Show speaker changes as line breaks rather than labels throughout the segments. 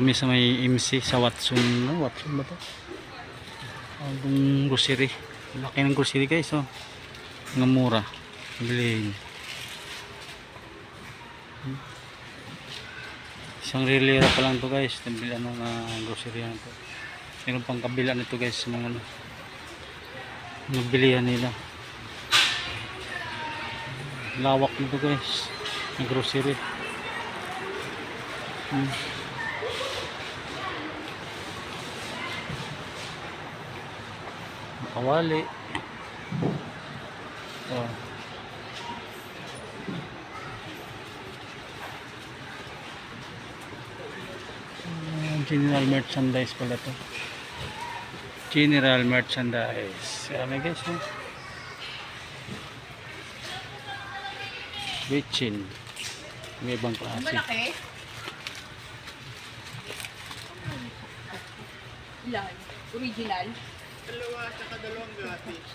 kami sa may MC sa Watson. No? Watson ba to? Ang grocery. Laki ng grocery guys. Oh. Nga mura. Bilhin. Isang rilera pa lang to guys. Nabil ano na grocery na to. Meron pang kabila nito guys. Mga ano. Mga bilihan nila. Lawak nito guys. Ng grocery. Hmm. Kawali. Oh. Ah, General merchandise pala to. General merchandise. May guys, no? Witchin. May ibang klase.
Malaki? Original?
Dalawa, tsaka dalawang gatis.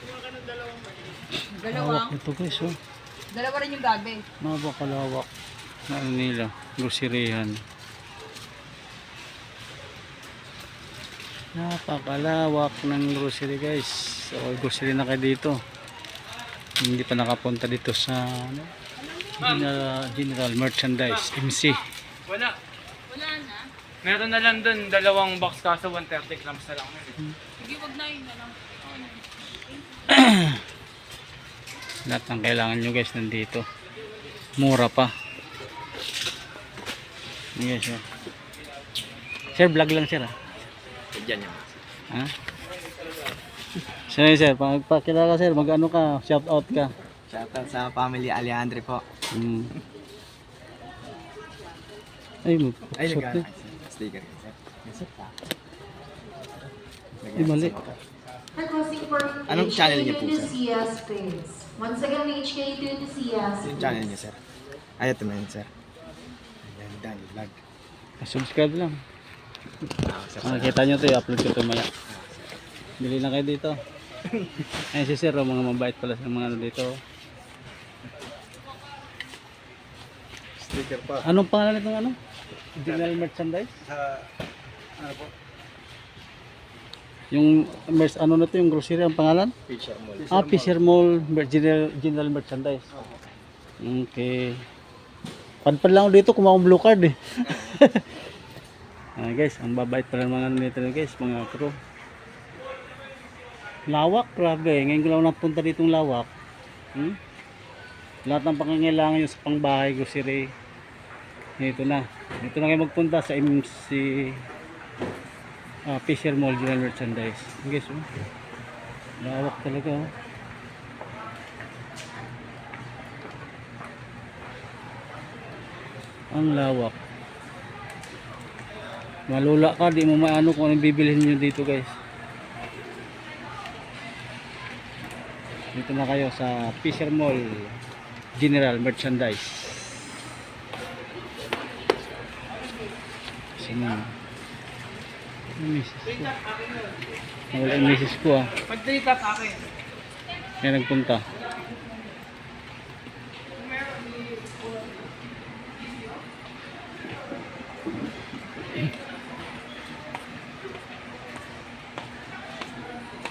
Kumuha ka ng dalawang.
Dalawa?
Hawak nito guys, oh.
Dalawa rin yung gabi.
Napakalawak na ano nila, groceryhan. Napakalawak ng grocery guys. So, grocery na kayo dito. Hindi pa nakapunta dito sa ano, general, general merchandise, MC.
Wala. Meron na lang dun, dalawang box kaso 130 grams na lang.
Sige, wag na yun na lang.
Lahat ng kailangan nyo guys nandito. Mura pa. Yes, sir. Sir, vlog lang sir ah.
Diyan yan.
Ha? Sir, sir, pagpakilala sir, mag-ano ka, shout out ka.
Shoutout sa family Alejandre po.
Hmm. Ay,
nag
din.
Sticker. Yes, sir.
Ay, mali.
Anong channel niyo po, sir?
CS please. Once again, HK2 to CS.
Yung channel niya, sir. Ay, ito na yun, sir. Ayan, Danny Vlog.
Subscribe lang.
Ah, sir.
nakita nyo to, i-upload ko to maya. Bili na kayo dito. Ayun si sir, oh, mga mabait pala sa mga ano dito.
Sticker pa.
Anong pangalan nitong ano? General merchandise?
Sa, ano po?
Yung merch, ano na to, yung grocery ang pangalan?
Picture mall.
Ah, Fisher Mall General, General Merchandise. Okay. Padpad lang ako dito, kung akong blue card eh. ah, guys, ang babait pala ng mga ano nito guys, mga crew. Lawak, grabe. Ngayon ko lang napunta dito ng lawak. Hmm? Lahat ng pangangailangan yung sa pangbahay, grocery. Dito na. Dito na kayo magpunta sa MC ah, Fisher Mall General Merchandise. Guys, oh. Lawak talaga oh. Ang lawak. Malula ka, di mo maano kung anong bibilhin nyo dito guys. Dito na kayo sa Fisher Mall General Merchandise. Sino? Ang misis ko. Nawala yung misis ko ah.
Pag-trita sa akin.
Kaya nagpunta.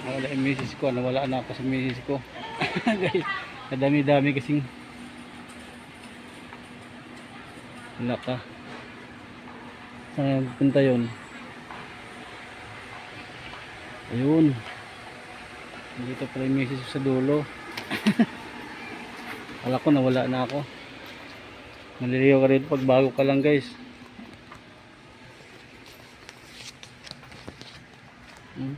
Nawala yung misis ko. Nawala na ako sa misis ko. Guys, kadami-dami kasing wala ka. Saan nagpunta yun? Ayun. Dito pala yung misis sa dulo. Kala ko nawala na ako. Maliligaw ka rito pag bago ka lang guys. Hmm.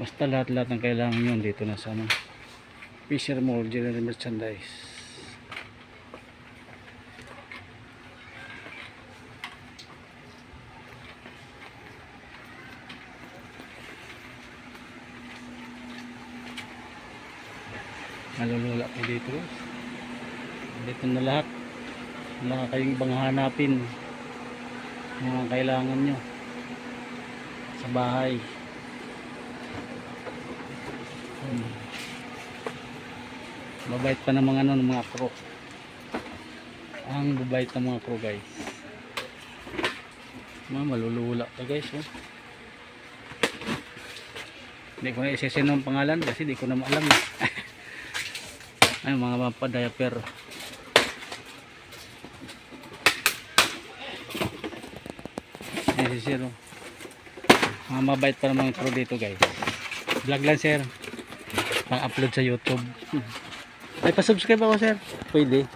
Basta lahat-lahat ng kailangan yun dito na sa ano. Fisher Mall General Merchandise. Malulula kayo dito. Dito na lahat. Na kayong ibang hanapin. Mga kailangan nyo. Sa bahay. Hmm. Pa ng mga ano, ng mga crew. Ang babait ng mga crew guys. Mga malulula ka guys. Oh. Hindi ko na isisin ng pangalan kasi di ko na maalam. Ay mga si sir. oh. Mga mabait pa namang pro dito guys. Vlog lang sir. Pang-upload sa YouTube. Ay pa-subscribe ako sir. Pwede.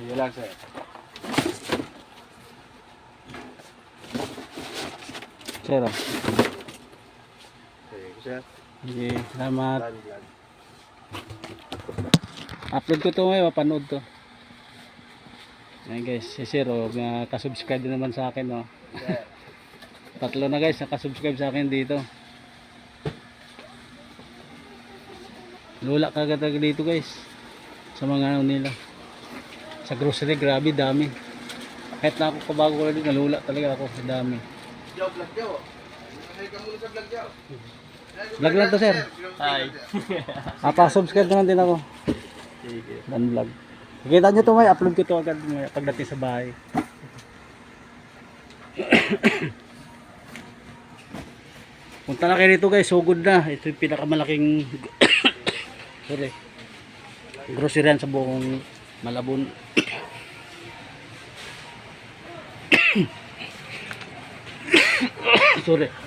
Sige lang sir. Sir. oh.
Sir,
Sige, salamat. Upload ko to ngayon, mapanood to. Ayan guys, si Sir, oh, nakasubscribe din naman sa akin, oh. Tatlo na guys, nakasubscribe sa akin dito. Lula kagad agad dito guys. Sa mga ano nila. Sa grocery, grabe, dami. Kahit na ako kabago ko lang nalula talaga ako dami.
Joe, vlog Joe. Ay ka muna sa vlog Joe.
Vlog lang to sir.
Hi.
Ah, subscribe naman din ako.
Sige.
Dan vlog. Kita nyo to may upload ko to agad may pagdating sa bahay. Punta na kayo dito guys, so good na. Ito yung pinakamalaking sorry. Grocery sa buong Malabon. sorry.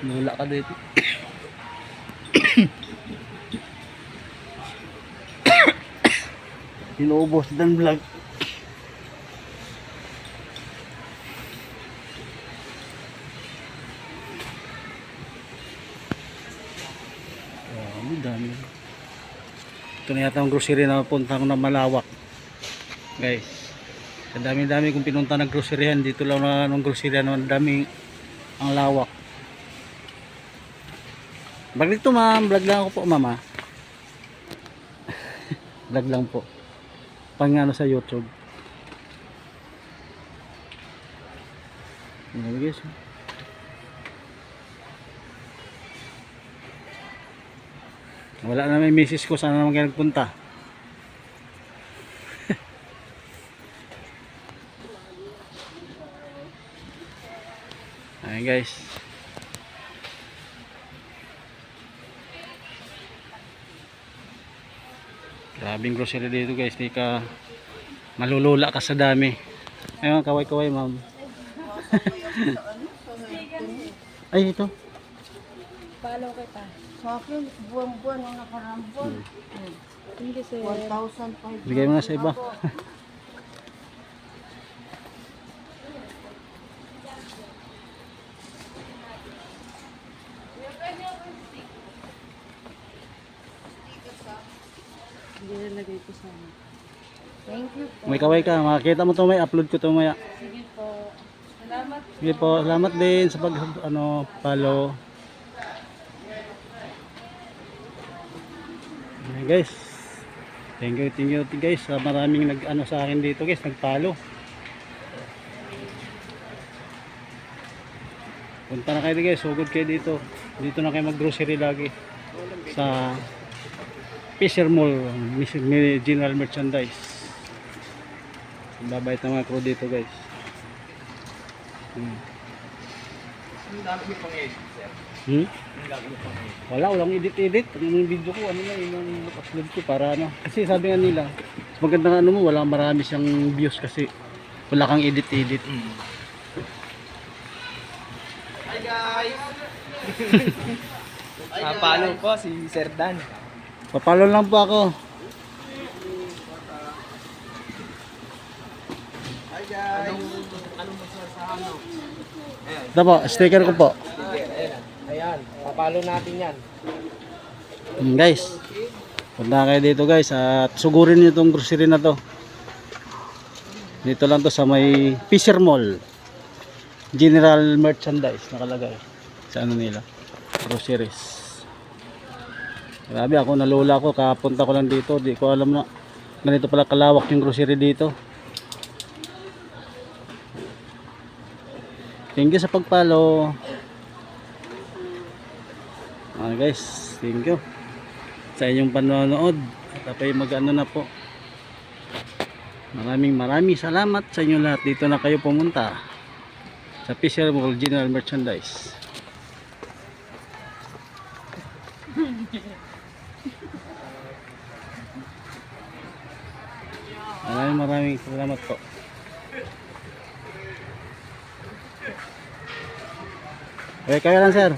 Nula ka dito. Inuubos dan vlog. Dami, dami. Ito na yata ang grocery na punta ko na malawak. Guys. Ang dami-dami kong pinunta ng groceryhan. Dito lang na ng groceryhan. Ang dami ang lawak. Vlog ma'am. Vlog lang ako po mama. Vlog lang po pang ano sa YouTube. Ano guys? Wala na may misis ko sana naman kayo nagpunta. Ayan guys. Grabing grocery dito guys, di ka malulula ka sa dami. Ayun, kaway-kaway ma'am. Ay, ito.
Follow kita.
Sa akin, buwan-buwan ang nakarang buwan.
Hindi sir.
1,500.
Bigay mo na sa iba.
Hindi nalagay ko sa ano.
Thank you po.
May kaway ka, makikita mo to may upload ko to maya.
Sige po. Salamat.
Sige po, salamat din sa pag ano, follow. Ayan guys. Thank you, thank you guys. Sa maraming nag ano sa akin dito guys, nag-follow. Punta na kayo dito guys, sugod kayo dito. Dito na kayo mag-grocery lagi. Sa Fisher Mall, General Merchandise. Babait ng mga crew dito guys. Hmm.
Edit.
Hmm?
Edit.
Wala, walang edit-edit. Ano yung video ko, ano na yun ang upload ko para ano. Kasi sabi nga nila, maganda nga ano mo, wala marami siyang views kasi wala kang edit-edit.
Hi guys!
Ah, follow po si Sir Dan.
Papalo lang po ako.
Hi guys!
Ito po, sticker ko po.
Ayan, papalo natin yan.
Hmm, guys, punta kayo dito guys at sugurin nyo itong grocery na to. Dito lang to sa may Fisher Mall. General Merchandise nakalagay sa ano nila. Groceries. Grabe ako nalula ako kapunta ko lang dito, di ko alam na ganito pala kalawak yung grocery dito. Thank you sa pagpalo. Ah guys, thank you sa inyong panonood. At apoy mag ano na po. Maraming maraming salamat sa inyo lahat. Dito na kayo pumunta sa Fisher General Merchandise. Maraming maraming salamat po. Okay, kayo lang sir.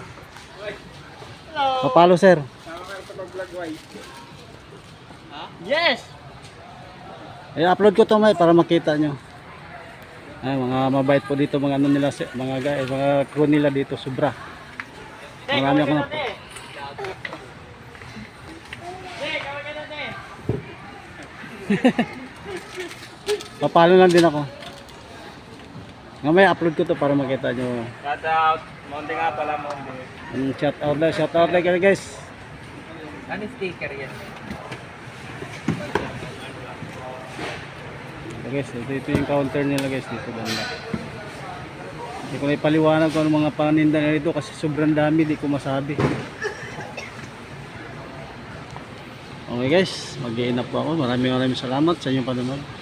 Papalo sir.
Yes!
I-upload ko to may para makita nyo. Ay, mga mabait po dito mga ano nila mga guys, mga crew nila dito sobra. Marami ako na Papalo lang din ako. Mamaya upload ko to para makita nyo.
Shout out. Monte nga pala, Monte.
Ang shout out lang, shout out lang guys.
Ano sticker yan?
Guys, ito, ito yung counter nila guys dito banda. Hindi ko na ipaliwanag kung ano mga paninda nila dito kasi sobrang dami, di ko masabi. Okay guys, mag-i-up po ako. Maraming maraming salamat sa inyong panonood.